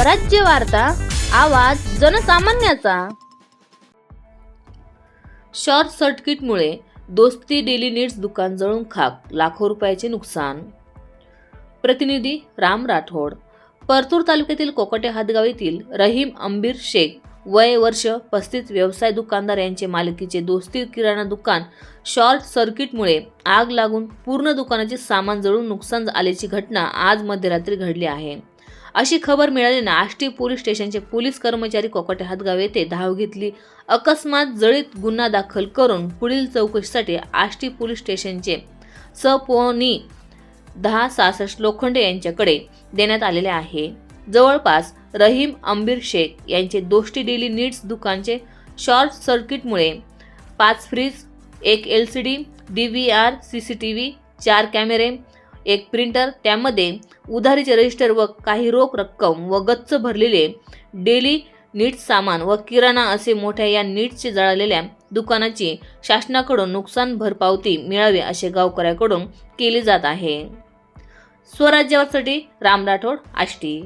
स्वराज्य वार्ता आवाज जनसामान्याचा. शॉर्ट सर्किटमुळे दोस्ती डेली नीड्स दुकान जळून खाक लाखो रुपयाचे नुकसान. प्रतिनिधी राम राठोड परतूर तालुक्यातील कोकटे हातगाव येथील रहीम अंबीर शेख वय वर्ष पस्तीस व्यवसाय दुकानदार यांचे मालकीचे दोस्ती किराणा दुकान शॉर्ट सर्किटमुळे आग लागून पूर्ण दुकानाचे सामान जळून नुकसान आल्याची घटना आज मध्यरात्री घडली आहे. अशी खबर मिळाल्यानं आष्टी पोलीस स्टेशनचे पोलीस कर्मचारी कोकटे हातगाव येथे धाव घेतली. अकस्मात जळीत गुन्हा दाखल करून पुढील चौकशीसाठी आष्टी पोलीस स्टेशनचे सपोनी दहा सहासष्ट लोखंडे यांच्याकडे देण्यात आलेले आहे. जवळपास रहीम अंबीर शेख यांचे दोष्टी डेली नीड्स दुकानचे शॉर्ट सर्किटमुळे पाच फ्रीज एक L C D D V R C C T V चार कॅमेरे एक प्रिंटर त्यामध्ये उधारीचे रजिस्टर व काही रोख रक्कम व गच्च भरलेले डेली नीड्स सामान व किराणा असे मोठ्या या नीड्सचे जळालेल्या दुकानाची शासनाकडून नुकसान भरपावती मिळावी असे गावकऱ्याकडून केले जात आहे. स्वराज्यासाठी राम राठोड आष्टी.